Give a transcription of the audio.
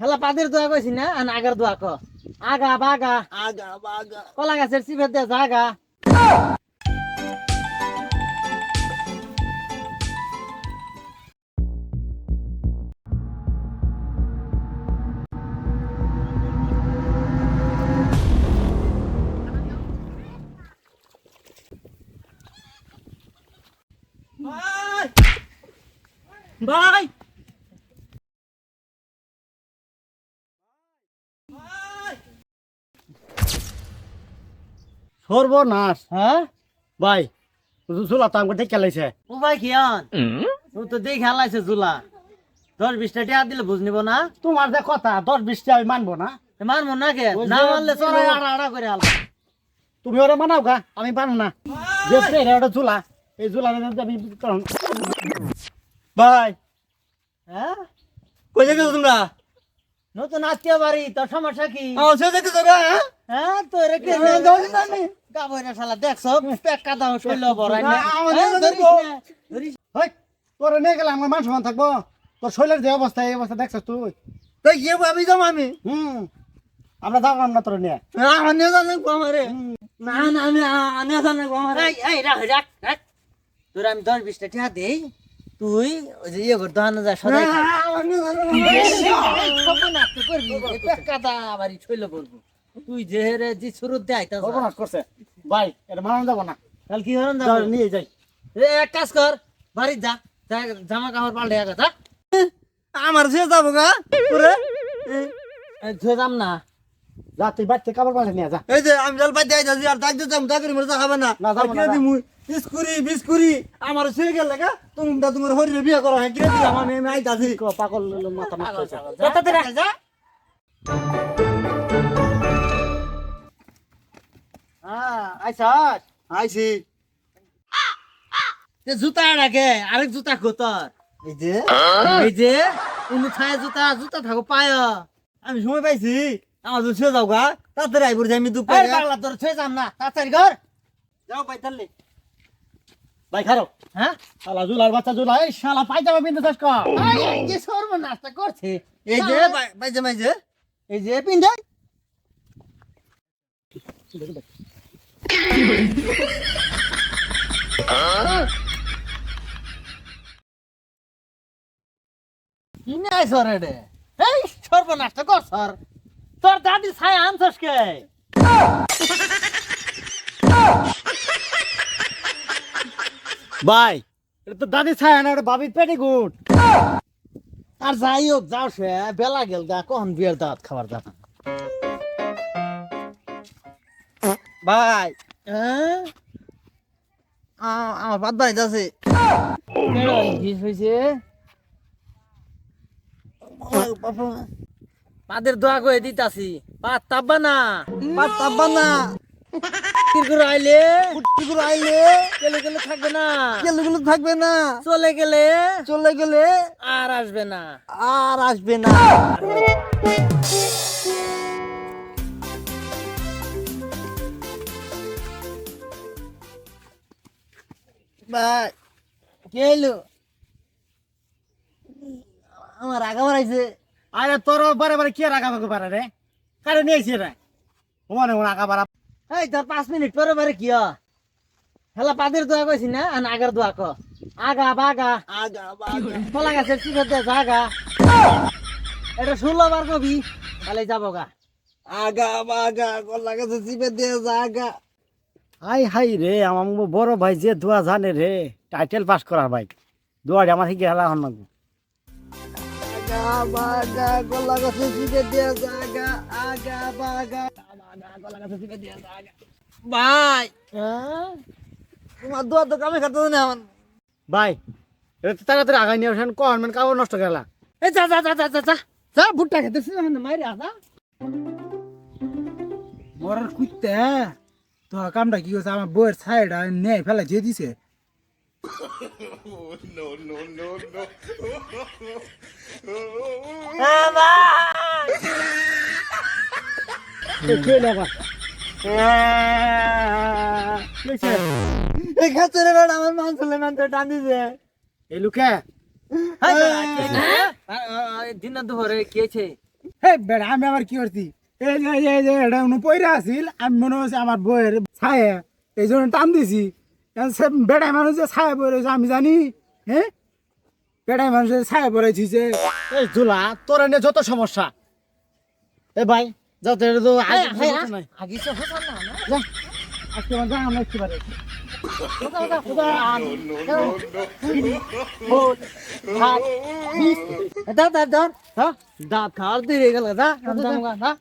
হেলা পাদের দোয়া কইছি না আর আগার দোয়া ক আগা বাগা। আগা বাগা। কলা গাছের চিপে দিয়ে জাগা। ভাই! সর্বনাশ। হ্যাঁ? ভাই জুলা তো আমাকে ঠিক খেলাইছে ও ভাই কিয়ন ও তো দেখে হালাইছে জুলা। দশ বিশটা টিয়া দিলে বুঝ নিব না? তোমার যে কথা দশ বিশটা আমি মানবো না। মারমো না কে? না দিলো। চড়াই আড়া আড়া করে আলবা তুমি ওরা মানাও গা আমি পারো না। যে ওটা জুলা। এই জুলা আমি ভাই। হ্যাঁ? কই গেছো তোমরা? নতুন আত্মীয় বাড়ি তোর সমস্যা কি? সে তো হ্যাঁ? হ্যাঁ তো রে কে গাবইরা শালা দেখছ? পেক কাদা শৈল বড়াই না। না, আমার হ্যাঁ, ধরিস হেই, তোরা নিয়ে গেলে আমার মান সমান থাকব? তোর শৈলের যে অবস্থা এই অবস্থা দেখছিস তুই? তাই কি হব আমি যাব আমি। হুম আমরা যাব না তোর নিয়ে। আমার নিয়ে জানে আমারে না না আমি আমি জানে আমারে এই এই রাখ রাখ রাখ। তোর আমি দশ বিশটা টিয়া দেই। তুই ওই যে ইয়ে কর দোকানে যা সদাই তো করবি, কাদা বাড়ি শৈল বলব তুই যে রে যে শুরুত দে আইতাছ সর্বনাশ করছে। ভাই এটা যাব না। কাল কি হরন চল, নিয়ে যাই। এ এক কাজ কর বাড়ি যা যা, জামা কাপড় পাল্টে আগা যা। আমার সে যাব গা ধুয়ে যাম না। যা তুই বাড়িতে কাপড় পাল্টে নিয়ে যা। এই যে আমি জল পাইতে আইতাছি আর ডাক দিতাম চাকরি মরে খাবে না। না, যাব না, বিস্কুরি বিস্কুরি। আমার সে গেল গা তুমি তোমার হরিরে বিয়ে করা হয় কিরে? দিলাম আমি আমি আইতাছি ক- পাগল মাথা হয়েছে। যা। হ্যাঁ, আইসাস। আইছি তে জুতা রাখে আরেক জুতা খোতর এই যে। এই যে উনি ছায় জুতা জুতা থাকো পায়। আমি সময় পাইছি। আমার সে যাও গা। তাড়াতাড়ি আইবর যাই আমি এই পাগলা তোর ছুঁয়ে যাম না। তাড়াতাড়ি ঘর। যাও ভাই খারো। হ্যাঁ? শালা জুলার বাচ্চা জুলা এই শালা পায়জামা পিনতে চাস কর। এই, এই যে সর্বনাশটা করছে। এই যে পাই- পাইছে পাইছে এই যে পিন্ধে কি নাই সরে রে এই সর্বনাশটা কর সর। তোর দাদি ছায় আনছস কে? ভাই। এটা তো দাদি ছায় না এটা বাবির পেটি গুড আর যাই হোক যাও সে বেলা গেল গা কখন বিয়ের দাঁত খাবার দাঁত ভাই। হ্যাঁ? আমার বাদ বাড়ি যাচ্ছে হয়েছে পাদের দোয়া করে দিতাছি। পাত তাব্বা না বাদ তাব্বা না। আইলে কি আইলে গেলে গেলে থাকবে না। গেলে গেলে থাকবে না। চলে গেলে চলে গেলে আর আসবে না। আর আসবে না। ভাই কে এলো? আমার আগা বাড়াইছে আরে তোর বারে বারে কে ভাগে পারে রে? কারে নিয়েছি রে? ওমানে ওনা আঁকা বাড়া এই তোর পাঁচ মিনিট পরে পরে কি হেলা পাদের দোয়া কইছি না? আর আগার দোয়া ক। আগা বাগা। আগা বাগা। কলা গাছের চিপে দিয়ে জাগা এটা ষোলো বার কবি তাহলে যাব গা। আগা বাগা গলা কাছে চিপে দিয়ে জাগা হাই হাই রে আমার বড় ভাই যে দোয়া জানে রে টাইটেল পাস করার ভাই। দোয়াটা আমার হিকে হেলা হন লাগবো আগা বাগা গলা কাছে চিপে দিয়ে জাগা আগা বাগা। গলা কাছে চিপে দিয়ে জাগা ভাই। হ্যাঁ? তোমার দোয়া তো কামে খাতে না আমার। ভাই এটা তো তাড়াতাড়ি আগাই নিয়ে আসেন কন মানে কাপড় নষ্ট গেলা এ যা যা যা যা যা যা। যা ভুট্টা খেতেছিস মানে মাইরে আসা মরার কুত্তে তো কামটা কি হচ্ছে আমার বইয়ের সাইড নেই ফেলা যে দিছে। এই খাচ্ছে রে আমার মান চলে মান তো টান দিছে এই লুকে দিন দুপুরে কি আছে হে বেড়া আমি আবার কি করছি? এই যে এই যে এটা উনি পয়রা আছিল আমি মনে হচ্ছে আমার বইয়ের ছায়া এই জন্য টান দিছি। সে বেড়ায় মানুষ যে ছায়া পড়েছে আমি জানি হ্যাঁ বেড়াই মানুষ ছায়া পড়েছি যে এই দুলা তোর এনে যত সমস্যা। এ ভাই যত এটা তো আগে আগে না আজকে আমরা পারে দাঁত দাঁত খাওয়ার দিয়ে গেল দাঁত হ্যাঁ, দাঁত